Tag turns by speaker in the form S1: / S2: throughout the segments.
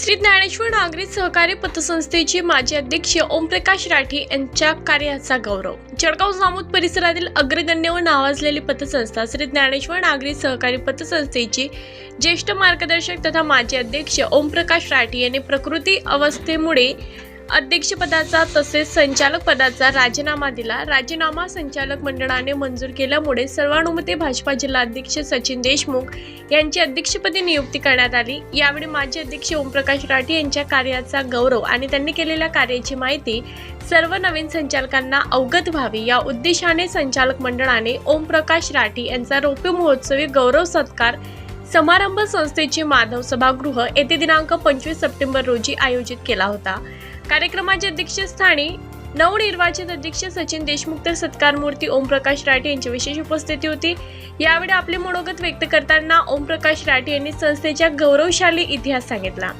S1: श्री ज्ञानेश्वर नागरी सहकारी पतसंस्थेचे माजी अध्यक्ष ओमप्रकाश राठी यांच्या कार्याचा गौरव. जळगाव जामोद परिसरातील अग्रगण्य व नावाजलेली पतसंस्था श्री ज्ञानेश्वर नागरी सहकारी पतसंस्थेचे ज्येष्ठ मार्गदर्शक तथा माजी अध्यक्ष ओमप्रकाश राठी यांनी प्रकृती अवस्थेमुळे अध्यक्षपदाचा तसेच संचालक पदाचा राजीनामा दिला. राजीनामा संचालक मंडळाने मंजूर केल्यामुळे सर्वानुमते भाजपा जिल्हाध्यक्ष सचिन देशमुख यांची अध्यक्षपदी नियुक्ती करण्यात आली. यावेळी माजी अध्यक्ष ओमप्रकाश राठी यांच्या कार्याचा गौरव आणि त्यांनी केलेल्या कार्याची माहिती सर्व नवीन संचालकांना अवगत व्हावी. या उद्देशाने संचालक मंडळाने ओमप्रकाश राठी यांचा रौप्य महोत्सवी गौरव सत्कार समारंभ संस्थेचे माधव सभागृह येथे दिनांक पंचवीस सप्टेंबर रोजी आयोजित केला होता. कार्यक्रमाचे अध्यक्षस्थानी नवनिर्वाचित अध्यक्ष सचिन देशमुख तर सत्कारमूर्ती ओमप्रकाश राठे यांची विशेष उपस्थिती होती. यावेळी आपले मनोगत व्यक्त करताना ओमप्रकाश राठे यांनी संस्थेच्या गौरवशाली इतिहास सांगितला.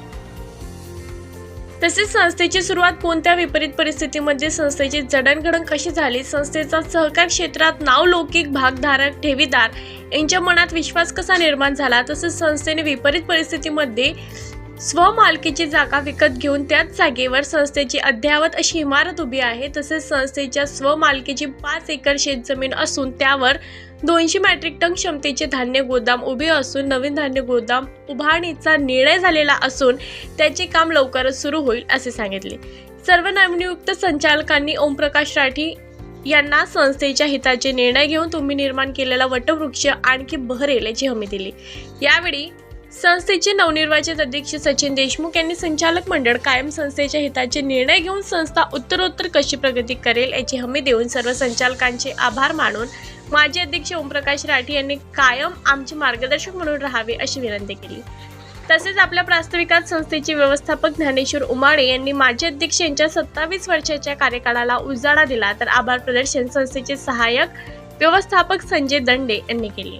S1: तसेच संस्थेची सुरुवात कोणत्या विपरीत परिस्थितीमध्ये संस्थेची जडणघडण कशी झाली संस्थेचा सहकार क्षेत्रात नावलौकिक भागधारक ठेवीदार यांच्या मनात विश्वास कसा निर्माण झाला तसेच संस्थेने विपरीत परिस्थितीमध्ये स्वमालकीची जागा विकत घेऊन त्याच जागेवर संस्थेची अद्ययावत अशी इमारत उभी आहे. तसेच संस्थेच्या स्वमालकीची पाच एकर शेतजमीन असून त्यावर दोनशे मॅट्रिक टन क्षमतेचे धान्य गोदाम उभे असून नवीन धान्य गोदाम उभारणीचा निर्णय झालेला असून त्याचे काम लवकरच सुरू होईल असे सांगितले. सर्व नवनियुक्त संचालकांनी ओमप्रकाश राठी यांना संस्थेच्या हिताचे निर्णय घेऊन तुम्ही निर्माण केलेला वटवृक्ष आणखी बहरेल याची हमी दिली. यावेळी संस्थेचे नवनिर्वाचित अध्यक्ष सचिन देशमुख यांनी संचालक मंडळ कायम संस्थेच्या हिताचे निर्णय घेऊन संस्था उत्तरोत्तर कशी प्रगती करेल याची हमी देऊन सर्व संचालकांचे आभार मानून माजी अध्यक्ष ओमप्रकाश राठी यांनी कायम आमचे मार्गदर्शक म्हणून राहावे अशी विनंती केली. तसेच आपल्या प्रास्ताविकात संस्थेचे व्यवस्थापक ज्ञानेश्वर उमाळे यांनी माजी अध्यक्ष यांच्या सत्तावीस वर्षाच्या कार्यकाळाला उजाळा दिला तर आभार प्रदर्शन संस्थेचे सहाय्यक व्यवस्थापक संजय दंडे यांनी केले.